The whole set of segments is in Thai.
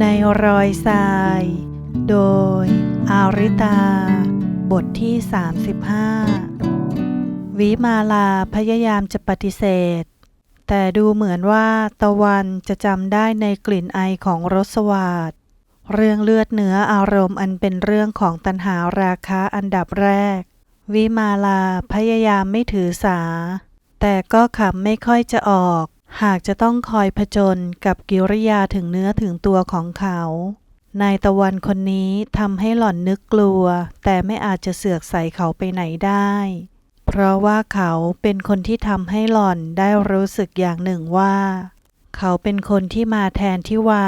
ในรอยทราย โดย อาริตา บทที่ 35 วิมาลาพยายามจะปฏิเสธ แต่ดูเหมือนว่าตะวันจะจำได้ในกลิ่นไอของรสวาดเรื่องเลือดเนื้ออารมณ์อันเป็นเรื่องของตัณหาราคะอันดับแรก วิมาลาพยายามไม่ถือสา แต่ก็ขำไม่ค่อยจะออก หากจะต้องคอยผจญกับกิริยาถึงเนื้อถึงตัวของเขา นายตะวันคนนี้ทำให้หล่อนนึกกลัว แต่ไม่อาจจะเสือกใส่เขาไปไหนได้ เพราะว่าเขาเป็นคนที่ทำให้หล่อนได้รู้สึกอย่างหนึ่งว่า เขาเป็นคนที่มาแทนที่วา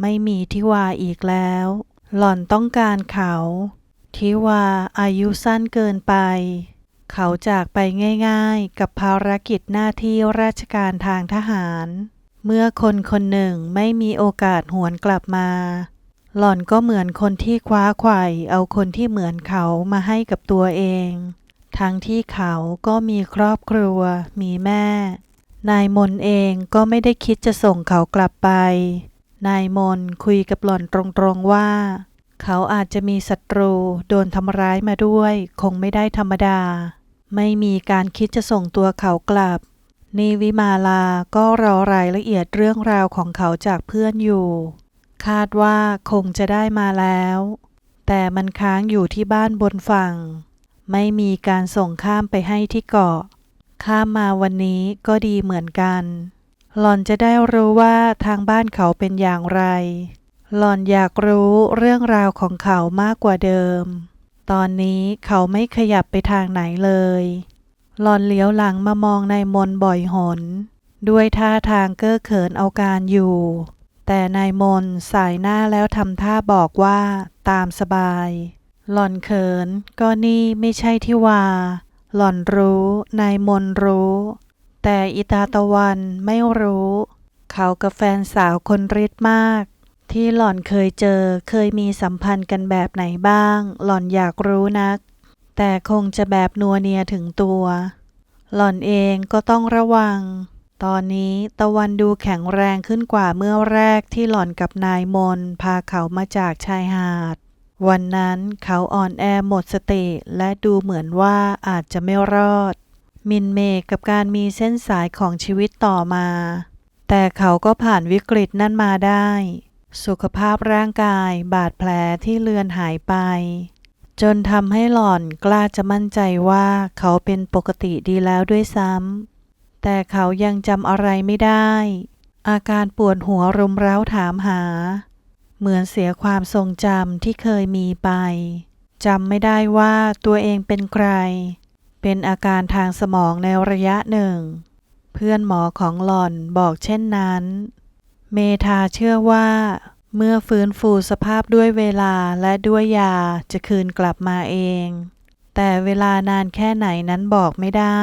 ไม่มีที่วาอีกแล้ว หล่อนต้องการเขาที่วาอายุสั้นเกินไป เขาจากไปง่ายๆ กับภารกิจหน้าที่ราชการทางทหาร เมื่อคนคนหนึ่งไม่มีโอกาสหวนกลับมา หล่อนก็เหมือนคนที่คว้าไขว่เอาคนที่เหมือนเขามาให้กับตัวเอง ทั้งที่เขาก็มีครอบครัว มีแม่ นายมนเองก็ไม่ได้คิดจะส่งเขากลับไป นายมนคุยกับหล่อนตรงๆว่า เขาอาจจะมีศัตรู โดนทำร้ายมาด้วย คงไม่ได้ธรรมดา ไม่มีการคิดจะส่งตัวเขากลับ นีวิมาลาก็รอรายละเอียดเรื่องราวของเขาจากเพื่อนอยู่ คาดว่าคงจะได้มาแล้ว แต่มันค้างอยู่ที่บ้านบนฝั่ง ไม่มีการส่งข้ามไปให้ที่เกาะ ข้ามมาวันนี้ก็ดีเหมือนกัน หล่อนจะได้รู้ว่าทางบ้านเขาเป็นอย่างไร หล่อนอยากรู้เรื่องราวของเขามากกว่าเดิม ตอนนี้เขาไม่ขยับไปทางไหนเลย หล่อนเลี้ยวหลังมามองนายมนบ่อยหน ด้วยท่าทางเก้อเขินเอาการอยู่ แต่นายมนสายหน้าแล้วทำท่าบอกว่าตามสบาย หล่อนเขินก็นี่ไม่ใช่ที่ว่าหล่อนรู้นายมนรู้ แต่อิตาตะวันไม่รู้ เขากับแฟนสาวคนริดมาก ที่หล่อนเคยเจอเคยมีสัมพันธ์กันแบบไหนบ้าง หล่อนอยากรู้นัก แต่คงจะแบบนัวเนียถึงตัว หล่อนเองก็ต้องระวัง ตอนนี้ตะวันดูแข็งแรงขึ้นกว่าเมื่อแรกที่หล่อนกับนายมน พาเขามาจากชายหาด วันนั้นเขาอ่อนแอหมดสติและดูเหมือนว่าอาจจะไม่รอด มินเมกับการมีเส้นสายของชีวิตต่อมา แต่เขาก็ผ่านวิกฤตนั่นมาได้ สุขภาพร่างกายบาดแผลที่เลือนหายไป จนทำให้หล่อนกล้าจะมั่นใจว่าเขาเป็นปกติดีแล้วด้วยซ้ำแต่เขายังจำอะไรไม่ได้ อาการปวดหัวรุมเร้าถามหา เหมือนเสียความทรงจำที่เคยมีไปจำไม่ได้ว่าตัวเองเป็นใคร เป็นอาการทางสมองในระยะหนึ่ง เพื่อนหมอของหล่อนบอกเช่นนั้น เมธาเชื่อว่า เมื่อฟื้นฟูสภาพด้วยเวลาและด้วยยาจะคืนกลับมาเอง แต่เวลานานแค่ไหนนั้นบอกไม่ได้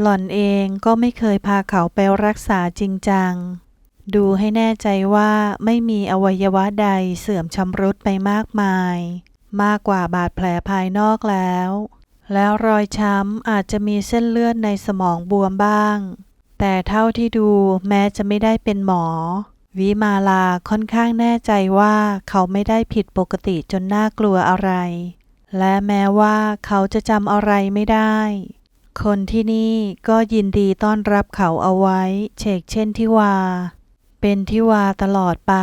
หล่อนเองก็ไม่เคยพาเขาไปรักษาจริงจัง ดูให้แน่ใจว่าไม่มีอวัยวะใดเสื่อมชำรุดไปมากมาย มากกว่าบาดแผลภายนอกแล้ว แล้วรอยช้ำอาจจะมีเส้นเลือดในสมองบวมบ้างแต่เท่าที่ดูแม้จะไม่ได้เป็นหมอ วิมาลาค่อนข้างแน่ใจว่าเขาไม่ได้ผิดปกติจนน่ากลัวอะไร และแม้ว่าเขาจะจำอะไรไม่ได้ คนที่นี่ก็ยินดีต้อนรับเขาเอาไว้ เชกเช่นที่วา เป็นที่วาตลอดไป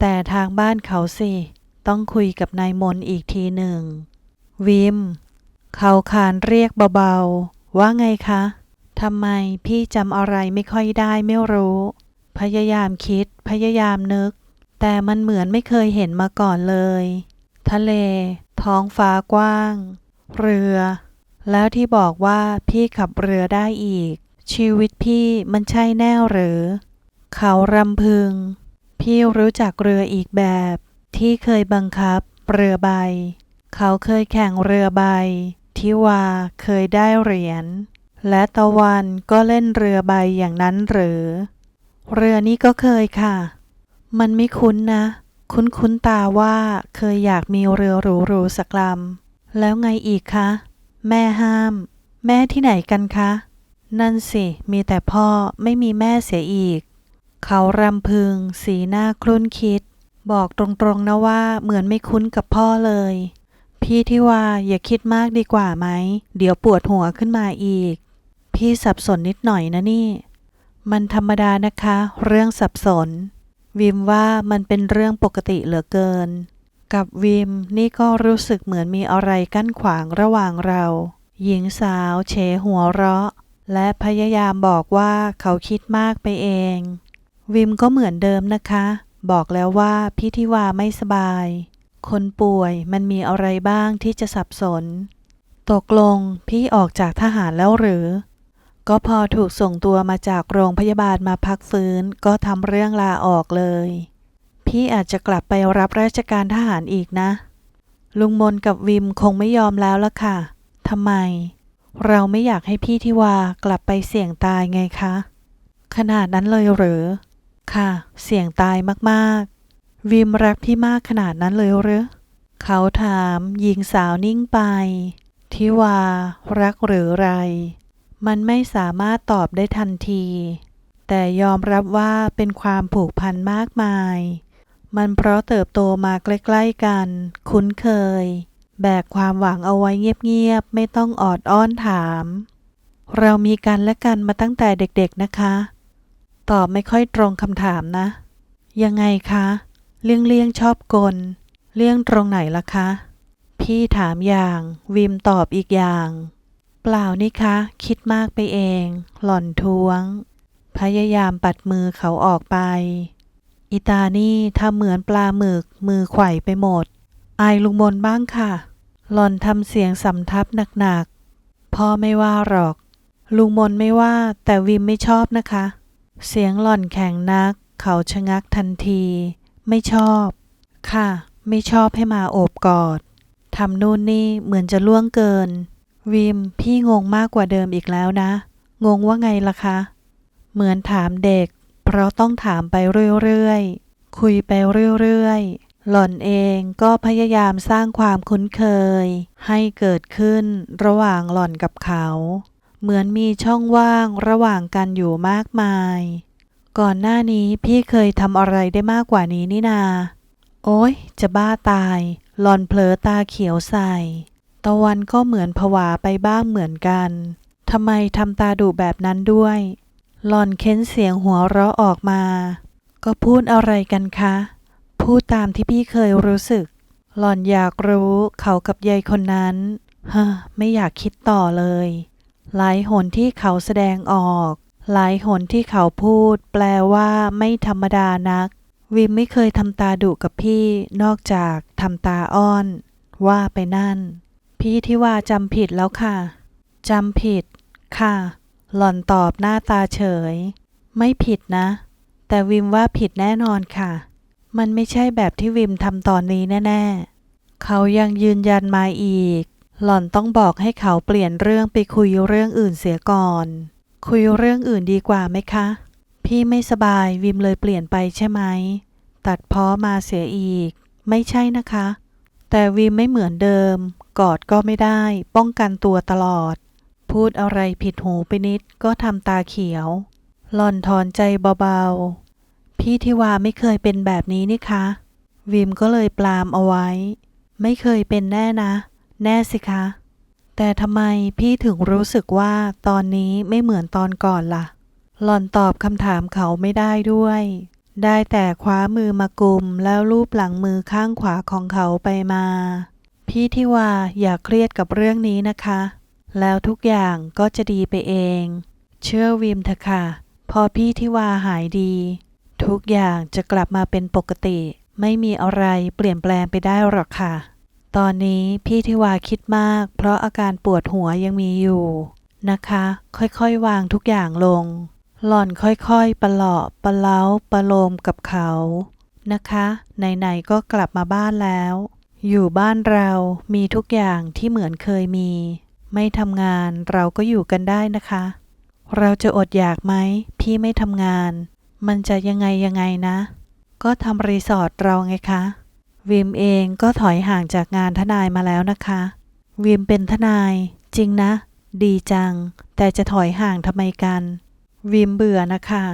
แต่ทางบ้านเขาสิ ต้องคุยกับนายมนอีกทีหนึ่ง วิม เขาขานเรียกเบาๆ ว่าไงคะทำไมพี่จำอะไรไม่ค่อยได้ไม่รู้ พยายามคิด พยายามนึก แต่มันเหมือนไม่เคยเห็นมาก่อนเลย ทะเล ท้องฟ้ากว้าง เรือ แล้วที่บอกว่าพี่ขับเรือได้อีก ชีวิตพี่มันใช่แน่หรือ เขารำพึง พี่รู้จักเรืออีกแบบ ที่เคยบังคับ เรือใบ เขาเคยแข่งเรือใบที่ว่าเคยได้เหรียญและตะวันก็เล่นเรือใบอย่างนั้นหรือ เรือนี้ก็เคยค่ะ มันไม่คุ้นนะ คุ้นคุ้นตาว่าเคยอยากมีเรือหรูๆสักลำแล้วไงอีกคะ แม่ห้าม แม่ที่ไหนกันคะ นั่นสิ มีแต่พ่อไม่มีแม่เสียอีก เขารำพึง สีหน้าครุ่นคิด บอกตรงๆนะว่าเหมือนไม่คุ้นกับพ่อเลย พี่ที่ว่าอย่าคิดมากดีกว่าไหม เดี๋ยวปวดหัวขึ้นมาอีก พี่สับสนนิดหน่อยนะนี่ มันธรรมดานะคะ เรื่องสับสน วิมว่ามันเป็นเรื่องปกติเหลือเกิน กับวิมนี่ก็รู้สึกเหมือนมีอะไรกั้นขวางระหว่างเรา หญิงสาวเฉหัวเราะ และพยายามบอกว่าเขาคิดมากไปเอง วิมก็เหมือนเดิมนะคะ บอกแล้วว่าพี่ทิวาไม่สบาย คนป่วยมันมีอะไรบ้างที่จะสับสน ตกลงพี่ออกจากทหารแล้วหรือ ก็พอถูกส่งตัวมาจากโรงพยาบาลมาพักฟื้น ก็ทำเรื่องลาออกเลย พี่อาจจะกลับไปรับราชการทหารอีกนะ ลุงมนกับวิมคงไม่ยอมแล้วละค่ะทำไม เราไม่อยากให้พี่ทิวากลับไปเสี่ยงตายไงคะ ขนาดนั้นเลยหรือ ค่ะ เสี่ยงตายมากๆ วิมรักพี่มากขนาดนั้นเลยหรือเขาถามหญิงสาวนิ่งไปทิวารักหรือไร มันไม่สามารถตอบได้ทันที แต่ยอมรับว่าเป็นความผูกพันมากมาย มันเพราะเติบโตมาใกล้ๆกัน คุ้นเคย แบกความหวังเอาไว้เงียบๆ ไม่ต้องออดอ้อนถาม เรามีกันและกันมาตั้งแต่เด็กๆนะคะ ตอบไม่ค่อยตรงคำถามนะ ยังไงคะ เลี่ยงเลี่ยงชอบกล เลี่ยงตรงไหนล่ะคะ พี่ถามอย่าง วิมตอบอีกอย่าง เปล่านี่คะ คิดมากไปเอง หล่อนท้วง พยายามปัดมือเขาออกไป อิตานี่ทำเหมือนปลาหมึก มือไขว่ไปหมด อายลุงมนบ้างค่ะ หล่อนทำเสียงสำทับหนักๆ พ่อไม่ว่าหรอก ลุงมนไม่ว่าแต่วิมไม่ชอบนะคะ เสียงหล่อนแข็งนัก เขาชะงักทันที ไม่ชอบ ค่ะ ไม่ชอบให้มาโอบกอดทำนู่นนี่เหมือนจะล่วงเกิน วิมพี่งงมากกว่าเดิมอีกแล้วนะ งงว่าไงล่ะคะ เหมือนถามเด็ก เพราะต้องถามไปเรื่อยๆ คุยไปเรื่อยๆ หล่อนเองก็พยายามสร้างความคุ้นเคย ให้เกิดขึ้นระหว่างหล่อนกับเขา เหมือนมีช่องว่างระหว่างกันอยู่มากมาย ก่อนหน้านี้พี่เคยทำอะไรได้มากกว่านี้นี่นา โอ๊ยจะบ้าตาย หล่อนเผลอตาเขียวใส่ ตะวันก็เหมือนผวาไปบ้างเหมือนกันทำไมทำตาดุแบบนั้นด้วย หล่อนเค้นเสียงหัวเราะออกมา ก็พูดอะไรกันคะ พูดตามที่พี่เคยรู้สึก หล่อนอยากรู้เขากับยายคนนั้นเฮ้อไม่อยากคิดต่อเลย หลายหนที่เขาแสดงออก หลายหนที่เขาพูด แปลว่าไม่ธรรมดานัก วิมไม่เคยทำตาดุกับพี่ นอกจากทำตาอ้อน ว่าไปนั่น พี่ที่ว่าจำผิดแล้วค่ะ จำผิด ค่ะ หล่อนตอบหน้าตาเฉย ไม่ผิดนะ แต่วิมว่าผิดแน่นอนค่ะ มันไม่ใช่แบบที่วิมทำตอนนี้แน่ ๆ เขายังยืนยันมาอีก หล่อนต้องบอกให้เขาเปลี่ยนเรื่องไปคุยเรื่องอื่นเสียก่อน คุยเรื่องอื่นดีกว่าไหมคะ พี่ไม่สบายวิมเลยเปลี่ยนไปใช่ไหม ตัดเพ้อมาเสียอีก ไม่ใช่นะคะ แต่วิมไม่เหมือนเดิม กอดก็ไม่ได้ ป้องกันตัวตลอด พูดอะไรผิดหูไปนิดก็ทำตาเขียว หล่อนถอนใจเบาๆ พี่ทิวาไม่เคยเป็นแบบนี้นี่คะ วิมก็เลยปลามเอาไว้ ไม่เคยเป็นแน่นะ แน่สิคะ แต่ทำไมพี่ถึงรู้สึกว่าตอนนี้ไม่เหมือนตอนก่อนล่ะ หล่อนตอบคำถามเขาไม่ได้ด้วยได้แต่คว้ามือมากุมแล้วลูบหลังมือข้างขวาของเขาไปมา พี่ทิวาอย่าเครียดกับเรื่องนี้นะคะ แล้วทุกอย่างก็จะดีไปเอง เชื่อวิมเถอะค่ะ พอพี่ทิวาหายดี ทุกอย่างจะกลับมาเป็นปกติ ไม่มีอะไรเปลี่ยนแปลงไปได้หรอกค่ะ ตอนนี้พี่ทิวาคิดมาก เพราะอาการปวดหัวยังมีอยู่นะคะ ค่อยๆวางทุกอย่างลง หล่อนค่อยๆประหลาะประเล้าประโลมกับเขานะคะ ไหนๆก็กลับมาบ้านแล้ว อยู่บ้านเรามีทุกอย่างที่เหมือนเคยมี ไม่ทำงานเราก็อยู่กันได้นะคะ เราจะอดอยากไหม พี่ไม่ทำงาน มันจะยังไงยังไงนะ ก็ทำรีสอร์ทเราไงคะ วิมเองก็ถอยห่างจากงานทนายมาแล้วนะคะ วิมเป็นทนาย จริงนะ ดีจัง แต่จะถอยห่างทำไมกัน วิมเบื่อนะคะ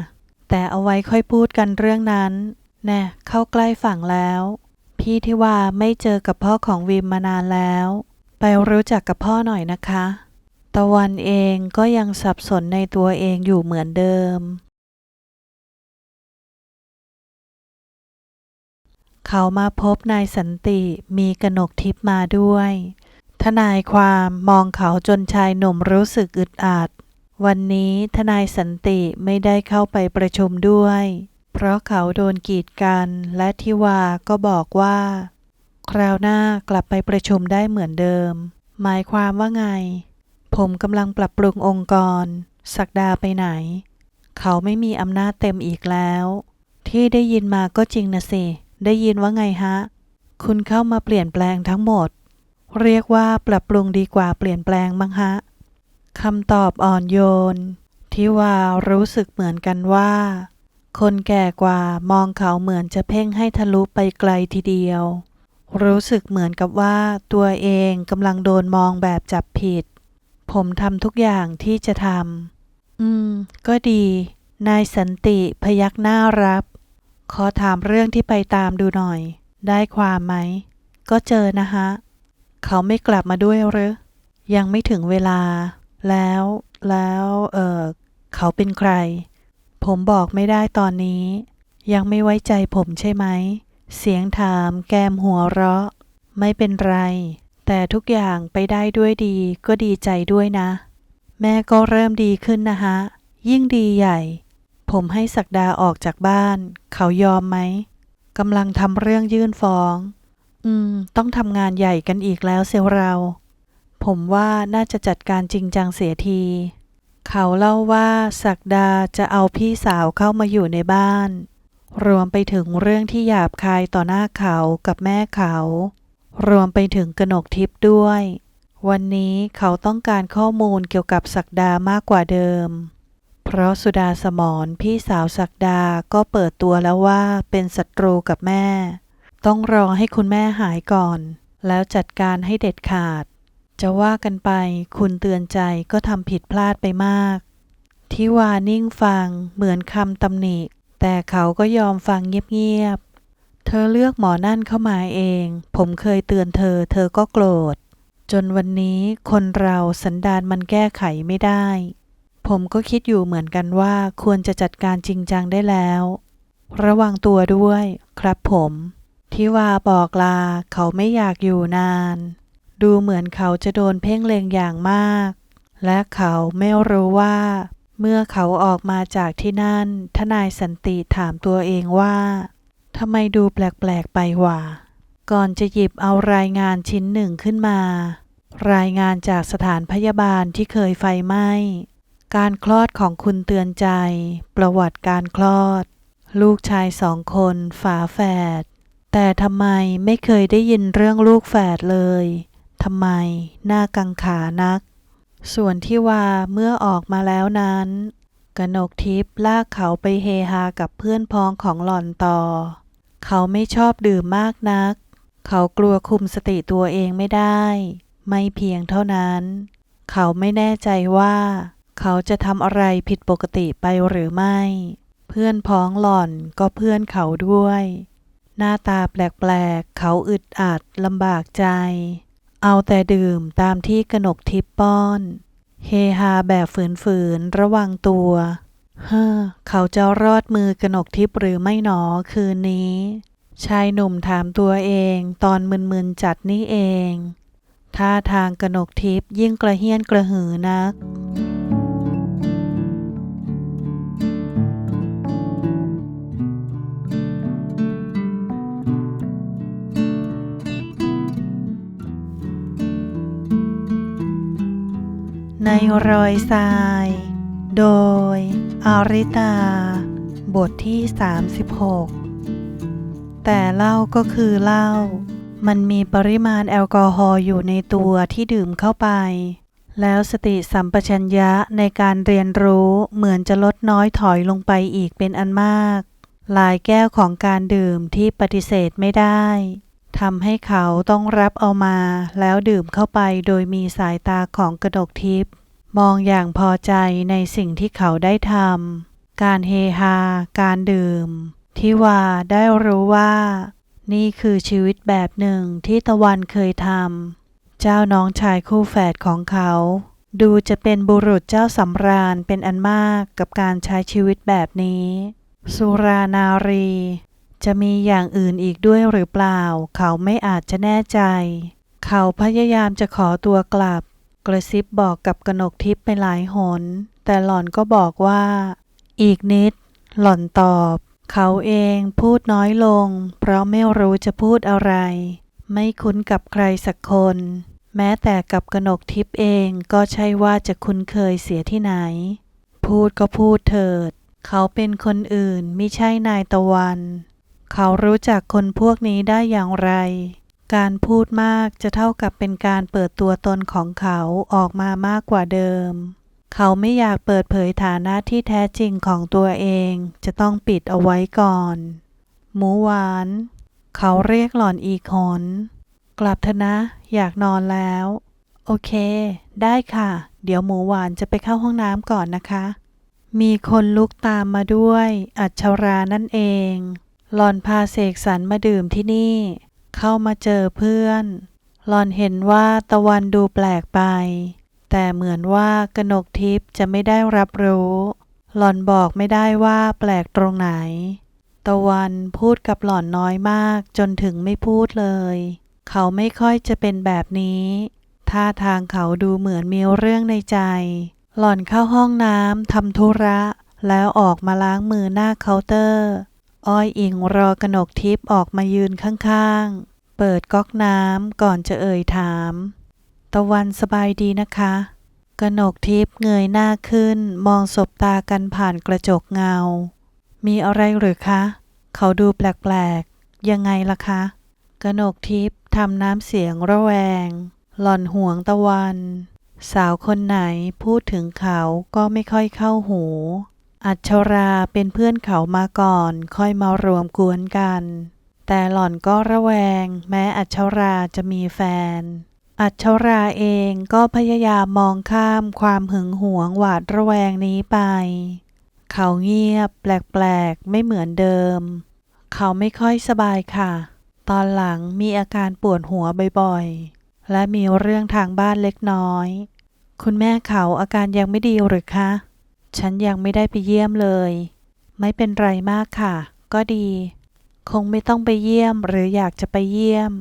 แต่เอาไว้ค่อยพูดกันเรื่องนั้น แน่เข้าใกล้ฝั่งแล้ว พี่ที่ว่าไม่เจอกับพ่อของวิมมานานแล้ว ไปรู้จักกับพ่อหน่อยนะคะ ตะวันเองก็ยังสับสนในตัวเองอยู่เหมือนเดิม เขามาพบนายสันติมีกนกทิพมาด้วย ทนายความมองเขาจนชายหนุ่มรู้สึกอึดอัด วันนี้ทนายสันติไม่ได้เข้าไปประชุมด้วย เพราะเขาโดนกีดกัน และทิวาก็บอกว่า คราวหน้ากลับไปประชุมได้เหมือนเดิม หมายความว่าไง ผมกำลังปรับปรุงองค์กร สักดาไปไหน เขาไม่มีอำนาจเต็มอีกแล้ว ที่ได้ยินมาก็จริงนะสิ ได้ยินว่าไงฮะ คุณเข้ามาเปลี่ยนแปลงทั้งหมด เรียกว่าปรับปรุงดีกว่าเปลี่ยนแปลงมั้งฮะคำตอบอ่อนโยนที่ว่ารู้สึกเหมือนกันว่า คนแก่กว่ามองเขาเหมือนจะเพ่งให้ทะลุไปไกลทีเดียว รู้สึกเหมือนกับว่าตัวเองกำลังโดนมองแบบจับผิด ผมทำทุกอย่างที่จะทำอืม ก็ดี นายสันติพยักหน้ารับ ขอถามเรื่องที่ไปตามดูหน่อย ได้ความไหม ก็เจอนะฮะ เขาไม่กลับมาด้วยหรือยังไม่ถึงเวลา แล้ว แล้ว เออเขาเป็นใคร ผมบอกไม่ได้ตอนนี้ ยังไม่ไว้ใจผมใช่ไหม เสียงถามแกมหัวเราะ ไม่เป็นไร แต่ทุกอย่างไปได้ด้วยดีก็ดีใจด้วยนะ แม่ก็เริ่มดีขึ้นนะฮะ ยิ่งดีใหญ่ ผมให้ศักดาออกจากบ้าน เขายอมไหมกำลังทำเรื่องยื่นฟ้อง อืม ต้องทำงานใหญ่กันอีกแล้วเซลเรา ผมว่าน่าจะจัดการจริงจังเสียที เขาเล่าว่าศักดาจะเอาพี่สาวเข้ามาอยู่ในบ้าน รวมไปถึงเรื่องที่หยาบคายต่อหน้าเขากับแม่เขา รวมไปถึงกนกทิพย์ด้วย วันนี้เขาต้องการข้อมูลเกี่ยวกับศักดามากกว่าเดิม เพราะสุดาสมรพี่สาวศักดาก็เปิดตัวแล้วว่าเป็นศัตรูกับแม่ ต้องรอให้คุณแม่หายก่อน แล้วจัดการให้เด็ดขาด จะว่ากันไปคุณเตือนใจก็ทำผิดพลาดไปมากที่วานิ่งฟังเหมือนคำตำหนิ แต่เขาก็ยอมฟังเงียบๆ เธอเลือกหมอนั่นเข้ามาเอง ผมเคยเตือนเธอ เธอก็โกรธ จนวันนี้คนเราสันดานมันแก้ไขไม่ได้ ผมก็คิดอยู่เหมือนกันว่าควรจะจัดการจริงจังได้แล้ว ระวังตัวด้วย ครับผมที่ว่าบอกลาเขาไม่อยากอยู่นาน ดูเหมือนเขาจะโดนเพ่งเล็งอย่างมาก และเขาไม่รู้ว่า เมื่อเขาออกมาจากที่นั่น ทนายสันติถามตัวเองว่าทำไมดูแปลกๆไปวะก่อนจะหยิบเอารายงานชิ้นหนึ่งขึ้นมา รายงานจากสถานพยาบาลที่เคยไฟไหม้ การคลอดของคุณเตือนใจ ประวัติการคลอด ลูกชายสองคนฝาแฝด แต่ทำไมไม่เคยได้ยินเรื่องลูกแฝดเลยำไมหน้ากังขานัก ส่วนที่ว่าเมื่อออกมาแล้วนั้น กนกทิพย์ลากเขาไปเฮฮากับเพื่อนพ้องของหล่อนต่อ เขาไม่ชอบดื่มมากนัก เขากลัวคุมสติตัวเองไม่ได้ ไม่เพียงเท่านั้น เขาไม่แน่ใจว่า เขาจะทำอะไรผิดปกติไปหรือไม่ เพื่อนพ้องหล่อนก็เพื่อนเขาด้วยหน้าตาแปลกๆ เขาอึดอัดลำบากใจ เอาแต่ดื่มตามที่กนกทิพป้อน เฮฮาแบบฝืนๆ ระวังตัวเฮ้อเขาจะรอดมือกนกทิพหรือไม่หนอคืนนี้ ชายหนุ่มถามตัวเองตอนมึนๆจัดนี่เองท่าทางกนกทิพย์ยิ่งกระเฮี้ยนกระหือนัก ในรอยทราย โดย อาริตา บทที่ 36 แต่เหล้าก็คือเหล้า มันมีปริมาณแอลกอฮอล์อยู่ในตัวที่ดื่มเข้าไป แล้วสติสัมปชัญญะในการเรียนรู้เหมือนจะลดน้อยถอยลงไปอีกเป็นอันมาก หลายแก้วของการดื่มที่ปฏิเสธไม่ได้ ทำให้เขาต้องรับเอามาแล้วดื่มเข้าไปโดยมีสายตาของกระดกทิพย์มองอย่างพอใจในสิ่งที่เขาได้ทำการเฮฮา การดื่ม ทิวาได้รู้ว่า นี่คือชีวิตแบบหนึ่งที่ตะวันเคยทำเจ้าน้องชายคู่แฝดของเขา ดูจะเป็นบุรุษเจ้าสำราญเป็นอันมากกับการใช้ชีวิตแบบนี้ สุรานารี จะมีอย่างอื่นอีกด้วยหรือเปล่า เขาไม่อาจจะแน่ใจ เขาพยายามจะขอตัวกลับ กระซิบบอกกับกนกทิพย์ไปหลายหน แต่หล่อนก็บอกว่า อีกนิด หล่อนตอบ เขาเองพูดน้อยลง เพราะไม่รู้จะพูดอะไร ไม่คุ้นกับใครสักคน แม้แต่กับกนกทิพย์เองก็ใช่ว่าจะคุ้นเคยเสียที่ไหน พูดก็พูดเถิด เขาเป็นคนอื่นไม่ใช่นายตะวัน เขารู้จักคนพวกนี้ได้อย่างไร การพูดมากจะเท่ากับเป็นการเปิดตัวตนของเขาออกมามากกว่าเดิม เขาไม่อยากเปิดเผยฐานะที่แท้จริงของตัวเอง จะต้องปิดเอาไว้ก่อน หมูหวาน เขาเรียกหล่อนอีกหนกลับเถอะนะ อยากนอนแล้ว โอเค ได้ค่ะ เดี๋ยวหมูหวานจะไปเข้าห้องน้ำก่อนนะคะ มีคนลุกตามมาด้วย อัชรานั่นเอง หล่อนพาเสกสรรมาดื่มที่นี่ เข้ามาเจอเพื่อน หล่อนเห็นว่าตะวันดูแปลกไป แต่เหมือนว่ากนกทิพย์จะไม่ได้รับรู้ หล่อนบอกไม่ได้ว่าแปลกตรงไหน ตะวันพูดกับหล่อนน้อยมากจนถึงไม่พูดเลย เขาไม่ค่อยจะเป็นแบบนี้ท่าทางเขาดูเหมือนมีเรื่องในใจ หล่อนเข้าห้องน้ำทำธุระ แล้วออกมาล้างมือหน้าเคาน์เตอร์ อ้อยอิงรอกนกทิพย์ออกมายืนข้างๆ เปิดก๊อกน้ำก่อนจะเอ่ยถาม ตะวันสบายดีนะคะ กนกทิพย์เงยหน้าขึ้นมองสบตากันผ่านกระจกเงา มีอะไรหรือคะ เขาดูแปลกๆ ยังไงล่ะคะ กนกทิพย์ทำน้ำเสียงระแวง หล่อนห่วงตะวัน สาวคนไหนพูดถึงเขาก็ไม่ค่อยเข้าหู อัชราเป็นเพื่อนเขามาก่อน ค่อยมารวมกวนกัน แต่หล่อนก็ระแวง แม้อัชราจะมีแฟน อัชราเองก็พยายามมองข้ามความหึงหวงหวาดระแวงนี้ไป เขาเงียบ แปลกๆ ไม่เหมือนเดิม เขาไม่ค่อยสบายค่ะ ตอนหลังมีอาการปวดหัวบ่อยๆ และมีเรื่องทางบ้านเล็กน้อย คุณแม่เขาอาการยังไม่ดีหรือคะ ฉันยังไม่ได้ไปเยี่ยมเลย ไม่เป็นไรมากค่ะ ก็ดี คงไม่ต้องไปเยี่ยมหรืออยากจะไปเยี่ยม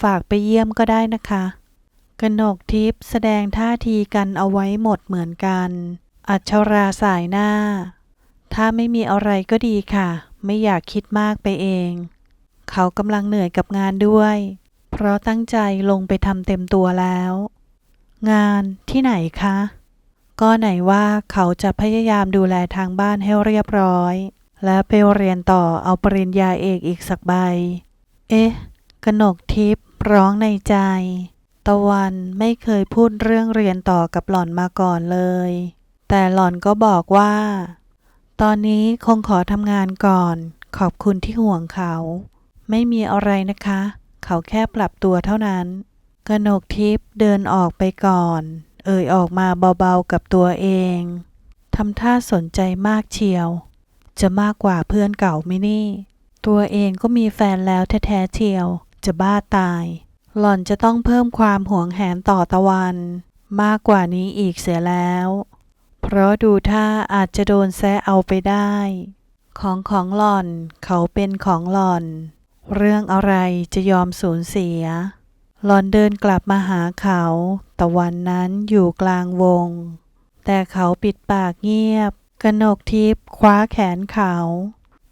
ฝากไปเยี่ยมก็ได้นะคะกนกทิพย์แสดงท่าทีกันเอาไว้หมดเหมือนกัน อัชราสายหน้า ถ้าไม่มีอะไรก็ดีค่ะ ไม่อยากคิดมากไปเอง เขากำลังเหนื่อยกับงานด้วย เพราะตั้งใจลงไปทำเต็มตัวแล้ว งานที่ไหนคะ ก็ไหนว่าเขาจะพยายามดูแลทางบ้านให้เรียบร้อย และไปเรียนต่อเอาปริญญาเอกอีกสักใบ เอ๊ะกนกทิพย์ร้องในใจ ตะวันไม่เคยพูดเรื่องเรียนต่อกับหล่อนมาก่อนเลย แต่หล่อนก็บอกว่า ตอนนี้คงขอทำงานก่อน ขอบคุณที่ห่วงเขา ไม่มีอะไรนะคะ เขาแค่ปรับตัวเท่านั้น กนกทิพย์เดินออกไปก่อน เอ่ยออกมาเบาๆกับตัวเองทำท่าสนใจมากเชียว จะมากกว่าเพื่อนเก่าไหมนี่ ตัวเองก็มีแฟนแล้วแท้ๆเชียว จะบ้าตาย หล่อนจะต้องเพิ่มความหวงแหนต่อตะวัน มากกว่านี้อีกเสียแล้ว เพราะดูท่าอาจจะโดนแซะเอาไปได้ ของของหล่อนเขาเป็นของหล่อน เรื่องอะไรจะยอมสูญเสีย หล่อนเดินกลับมาหาเขา ตะวันนั้นอยู่กลางวง แต่เขาปิดปากเงียบ กนกทิพย์คว้าแขนเขา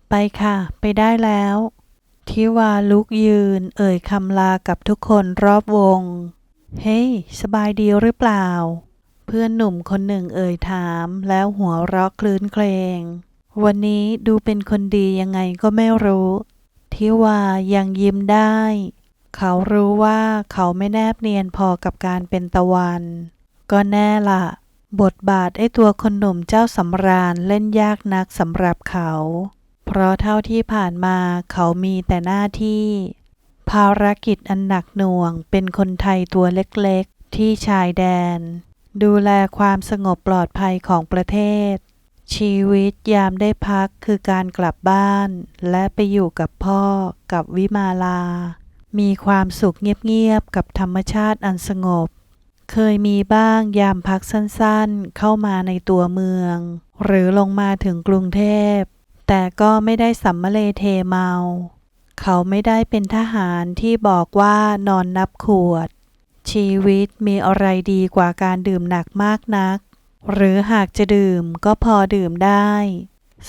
ไปค่ะ ไปได้แล้ว ทิวาลุกยืน เอ่ยคำลากับทุกคนรอบวง เฮ้ยสบายดีหรือเปล่า เพื่อนหนุ่มคนหนึ่งเอ่ยถามแล้วหัวเราะคลื้นเครงวันนี้ดูเป็นคนดียังไงก็ไม่รู้ ทิวายังยิ้มได้ เขารู้ว่าเขาไม่แนบเนียนพอกับการเป็นตะวัน ก็แน่ละบทบาทไอ้ตัวคนหนุ่มเจ้าสำราญเล่นยากนักสำหรับเขา เพราะเท่าที่ผ่านมาเขามีแต่หน้าที่ ภารกิจอันหนักหน่วงเป็นคนไทยตัวเล็กๆ ที่ชายแดน ดูแลความสงบปลอดภัยของประเทศ ชีวิตยามได้พักคือการกลับบ้าน และไปอยู่กับพ่อกับวิมาลา มีความสุขเงียบๆกับธรรมชาติอันสงบ เคยมีบ้างยามพักสั้นๆ เข้ามาในตัวเมือง หรือลงมาถึงกรุงเทพ แต่ก็ไม่ได้สัมมะเลเทเมา เขาไม่ได้เป็นทหารที่บอกว่านอนนับขวด ชีวิตมีอะไรดีกว่าการดื่มหนักมากนัก หรือหากจะดื่มก็พอดื่มได้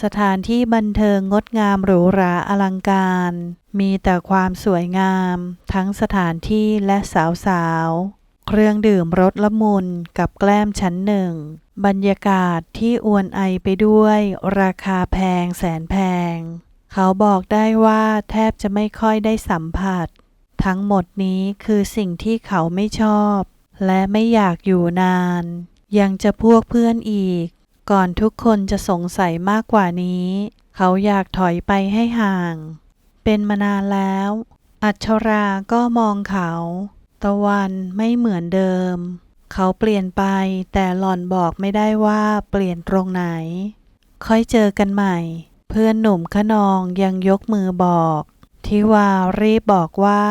สถานที่บันเทิงงดงามหรูหราอลังการ มีแต่ความสวยงาม ทั้งสถานที่และสาวๆเครื่องดื่มรสละมุนกับแกล้มชั้นหนึ่ง บรรยากาศที่อวนไอไปด้วย ราคาแพงแสนแพง เขาบอกได้ว่าแทบจะไม่ค่อยได้สัมผัส ทั้งหมดนี้คือสิ่งที่เขาไม่ชอบ และไม่อยากอยู่นาน ยังจะพวกเพื่อนอีก ก่อนทุกคนจะสงสัยมากกว่านี้ เขาอยากถอยไปให้ห่าง เป็นมานานแล้ว อัชราก็มองเขา ตะวันไม่เหมือนเดิม เขาเปลี่ยนไปแต่หล่อนบอกไม่ได้ว่าเปลี่ยนตรงไหน ค่อยเจอกันใหม่ เพื่อนหนุ่มขนองยังยกมือบอกทิวารีบบอกว่า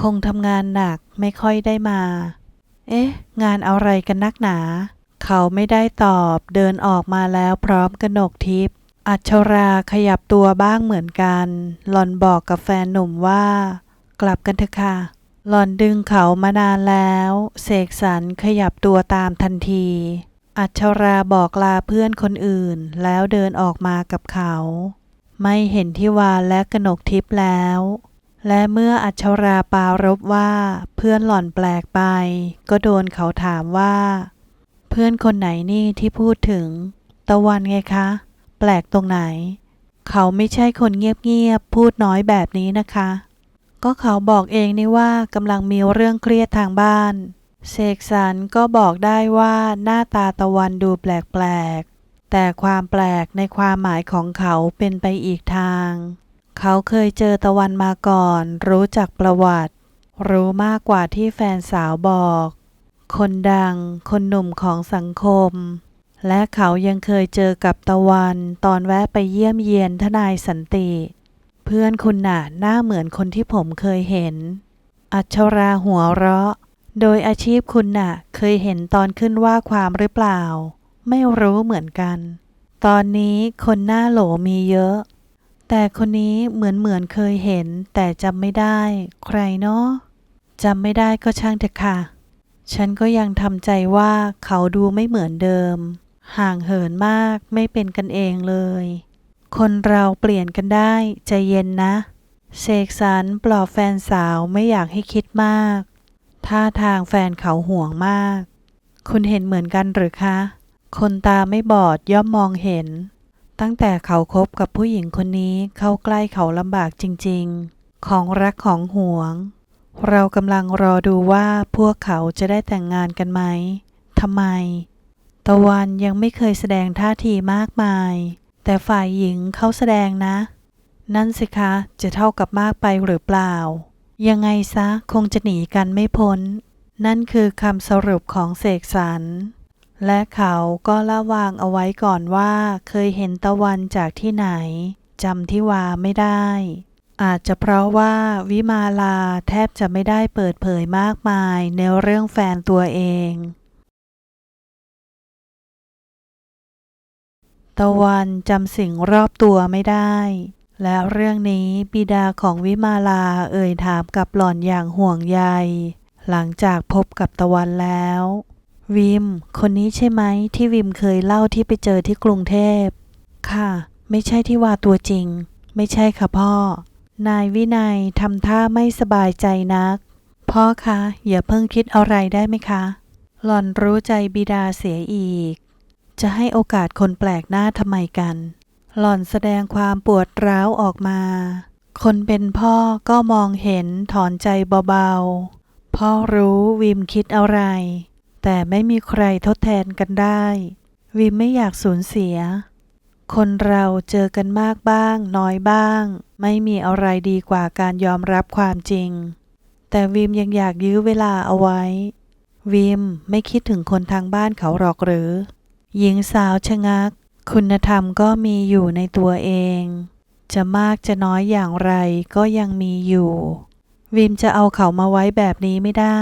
คงทำงานหนักไม่ค่อยได้มา เอ๊ะ งานอะไรกันนักหนา เขาไม่ได้ตอบเดินออกมาแล้วพร้อมกนกทิพย์อัชราขยับตัวบ้างเหมือนกัน หล่อนบอกกับแฟนหนุ่มว่า กลับกันเถอะค่ะ หล่อนดึงเขามานานแล้ว เสกสรรขยับตัวตามทันที อัชราบอกลาเพื่อนคนอื่น แล้วเดินออกมากับเขา ไม่เห็นทิวาและกนกทิพย์แล้ว และเมื่ออัชราปารบว่าเพื่อนหล่อนแปลกไป ก็โดนเขาถามว่า เพื่อนคนไหนนี่ที่พูดถึง ตะวันไงคะ แปลกตรงไหน เขาไม่ใช่คนเงียบๆพูดน้อยแบบนี้นะคะ ก็เขาบอกเองนี่ว่ากำลังมีเรื่องเครียดทางบ้านเสกสรรก็บอกได้ว่าหน้าตาตะวันดูแปลกๆ แต่ความแปลกในความหมายของเขาเป็นไปอีกทาง เขาเคยเจอตะวันมาก่อน รู้จักประวัติ รู้มากกว่าที่แฟนสาวบอก คนดัง คนหนุ่มของสังคม และเขายังเคยเจอกับตะวันตอนแวะไปเยี่ยมเยียนทนายสันติ เพื่อนคุณน่ะหน้าเหมือนคนที่ผมเคยเห็น อัชราหัวเราะ โดยอาชีพคุณน่ะเคยเห็นตอนขึ้นว่าความหรือเปล่า ไม่รู้เหมือนกัน ตอนนี้คนหน้าโหลมีเยอะ แต่คนนี้เหมือนเหมือนเคยเห็น แต่จำไม่ได้ ใครเนาะจำไม่ได้ก็ช่างเถอะค่ะ ฉันก็ยังทำใจว่าเขาดูไม่เหมือนเดิม ห่างเหินมากไม่เป็นกันเองเลย คนเราเปลี่ยนกันได้ใจเย็นนะเสกสรรปลอบแฟนสาวไม่อยากให้คิดมากท่าทางแฟนเขาห่วงมาก คุณเห็นเหมือนกันหรือคะ คนตาไม่บอดย่อมมองเห็น ตั้งแต่เขาคบกับผู้หญิงคนนี้เข้าใกล้เขาลำบากจริง ๆ ของรักของห่วง เรากำลังรอดูว่าพวกเขาจะได้แต่งงานกันไหม ทำไม ตะวันยังไม่เคยแสดงท่าทีมากมาย แต่ฝ่ายหญิงเขาแสดงนะ นั่นสิคะจะเท่ากับมากไปหรือเปล่า ยังไงซะคงจะหนีกันไม่พ้น นั่นคือคำสรุปของเสกสรร และเขาก็ละวางเอาไว้ก่อนว่าเคยเห็นตะวันจากที่ไหนจำที่ว่าไม่ได้ อาจจะเพราะว่าวิมาลาแทบจะไม่ได้เปิดเผยมากมายในเรื่องแฟนตัวเอง ตะวันจำสิ่งรอบตัวไม่ได้ และเรื่องนี้บิดาของวิมาลาเอ่ยถามกับหล่อนอย่างห่วงใย หลังจากพบกับตะวันแล้ว วิม คนนี้ใช่ไหมที่วิมเคยเล่าที่ไปเจอที่กรุงเทพ ค่ะ ไม่ใช่ที่ว่าตัวจริง ไม่ใช่ค่ะพ่อ นายวินัยทำท่าไม่สบายใจนัก พ่อคะอย่าเพิ่งคิดอะไรได้ไหมคะ หล่อนรู้ใจบิดาเสียอีก จะให้โอกาสคนแปลกหน้าทำไมกัน หล่อนแสดงความปวดร้าวออกมา คนเป็นพ่อก็มองเห็นถอนใจเบาๆ พ่อรู้วิมคิดอะไร แต่ไม่มีใครทดแทนกันได้ วิมไม่อยากสูญเสีย คนเราเจอกันมากบ้าง น้อยบ้าง ไม่มีอะไรดีกว่าการยอมรับความจริง แต่วิมยังอยากยื้อเวลาเอาไว้ วิมไม่คิดถึงคนทางบ้านเขาหรอกหรือ หญิงสาวชะงัก คุณธรรมก็มีอยู่ในตัวเอง จะมากจะน้อยอย่างไรก็ยังมีอยู่ วิมจะเอาเขามาไว้แบบนี้ไม่ได้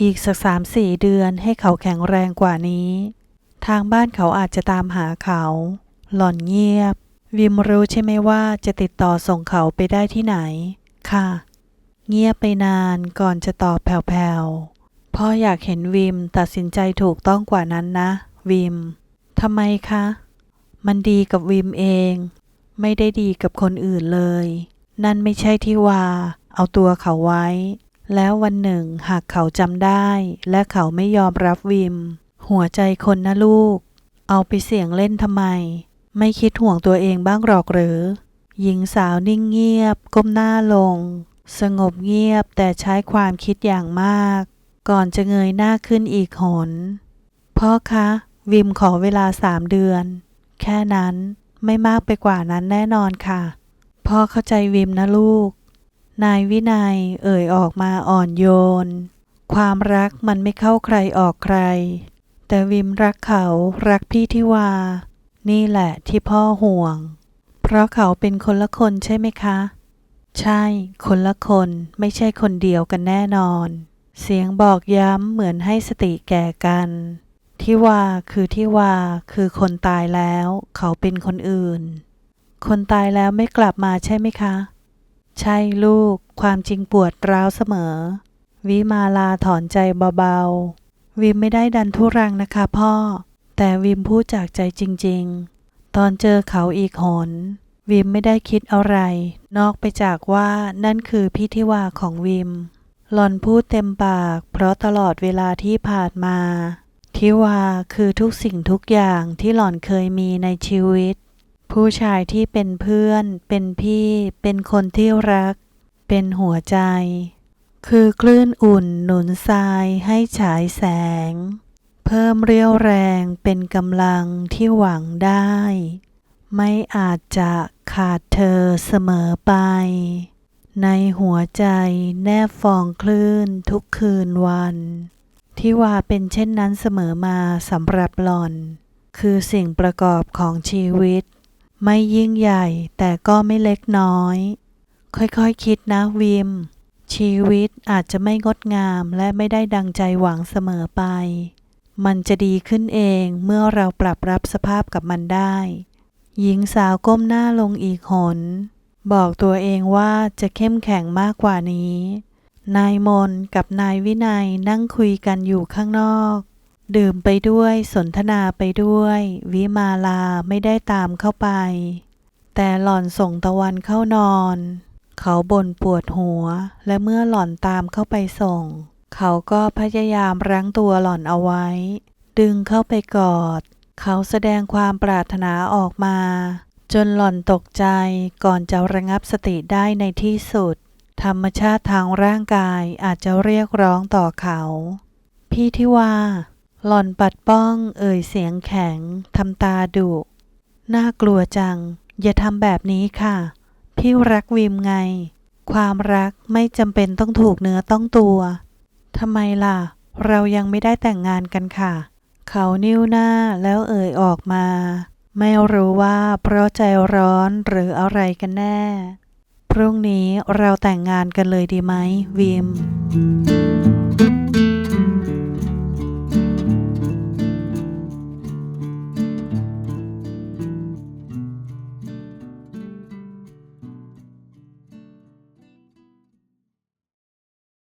อีกสักสามสี่เดือนให้เขาแข็งแรงกว่านี้ ทางบ้านเขาอาจจะตามหาเขา หล่อนเงียบ วิมรู้ใช่ไหมว่าจะติดต่อส่งเขาไปได้ที่ไหน ค่ะ เงียบไปนานก่อนจะตอบแผ่วๆพ่ออยากเห็นวิมตัดสินใจถูกต้องกว่านั้นนะ วิมทำไมคะ มันดีกับวิมเอง ไม่ได้ดีกับคนอื่นเลย นั่นไม่ใช่ที่ว่า เอาตัวเขาไว้ แล้ววันหนึ่งหากเขาจำได้ และเขาไม่ยอมรับวิม หัวใจคนนะลูก เอาไปเสี่ยงเล่นทำไม ไม่คิดห่วงตัวเองบ้างหรอกหรือ หญิงสาวนิ่งเงียบ ก้มหน้าลง สงบเงียบแต่ใช้ความคิดอย่างมาก ก่อนจะเงยหน้าขึ้นอีกหน พ่อคะ วิมขอเวลาสามเดือน แค่นั้นไม่มากไปกว่านั้นแน่นอนค่ะ พ่อเข้าใจวิมนะลูก นายวินัยเอ่ยออกมาอ่อนโยน ความรักมันไม่เข้าใครออกใคร แต่วิมรักเขารักพี่ที่วา นี่แหละที่พ่อห่วง เพราะเขาเป็นคนละคนใช่ไหมคะ ใช่ คนละคนไม่ใช่คนเดียวกันแน่นอน เสียงบอกย้ำเหมือนให้สติแก่กันที่ว่าคือที่ว่าคือคนตายแล้ว เขาเป็นคนอื่น คนตายแล้วไม่กลับมาใช่ไหมคะ ใช่ลูก ความจริงปวดร้าวเสมอ วิมาลาถอนใจเบาๆ วิไม่ได้ดันทุรังนะคะพ่อ แต่วิมพูดจากใจจริง ๆ ตอนเจอเขาอีกหน วิมไม่ได้คิดอะไร นอกไปจากว่านั่นคือพิธีวาของวิม หลอนพูดเต็มปาก เพราะตลอดเวลาที่ผ่านมา ทิวาคือทุกสิ่งทุกอย่างที่หล่อนเคยมีในชีวิต ผู้ชายที่เป็นเพื่อน เป็นพี่ เป็นคนที่รัก เป็นหัวใจ คือคลื่นอุ่นหนุนทรายให้ฉายแสง เพิ่มเรี่ยวแรงเป็นกำลังที่หวังได้ ไม่อาจจะขาดเธอเสมอไป ในหัวใจแนบฟองคลื่นทุกคืนวันที่ว่าเป็นเช่นนั้นเสมอมาสำหรับหล่อน คือสิ่งประกอบของชีวิต ไม่ยิ่งใหญ่แต่ก็ไม่เล็กน้อย ค่อยๆคคิดนะวิม ชีวิตอาจจะไม่งดงามและไม่ได้ดังใจหวังเสมอไป มันจะดีขึ้นเองเมื่อเราปรับรับสภาพกับมันได้ หญิงสาวก้มหน้าลงอีกหน บอกตัวเองว่าจะเข้มแข็งมากกว่านี้ นายมนกับนายวินัยนั่งคุยกันอยู่ข้างนอก ดื่มไปด้วยสนทนาไปด้วย วิมาลาไม่ได้ตามเข้าไป แต่หล่อนส่งตะวันเข้านอน เขาบ่นปวดหัวและเมื่อหล่อนตามเข้าไปส่ง เขาก็พยายามรั้งตัวหล่อนเอาไว้ ดึงเข้าไปกอด เขาแสดงความปรารถนาออกมา จนหล่อนตกใจก่อนจะระงับสติได้ในที่สุด ธรรมชาติทางร่างกายอาจจะเรียกร้องต่อเขา พี่ที่ว่า หล่อนปัดป้องเอ่ยเสียงแข็งทำตาดุน่ากลัวจัง อย่าทำแบบนี้ค่ะ พี่รักวิมไง ความรักไม่จำเป็นต้องถูกเนื้อต้องตัว ทำไมล่ะ เรายังไม่ได้แต่งงานกันค่ะ เขานิ้วหน้าแล้วเอ่ยออกมา ไม่รู้ว่าเพราะใจร้อนหรืออะไรกันแน่ พรุ่งนี้เราแต่งงานกันเลยดีไหมวิม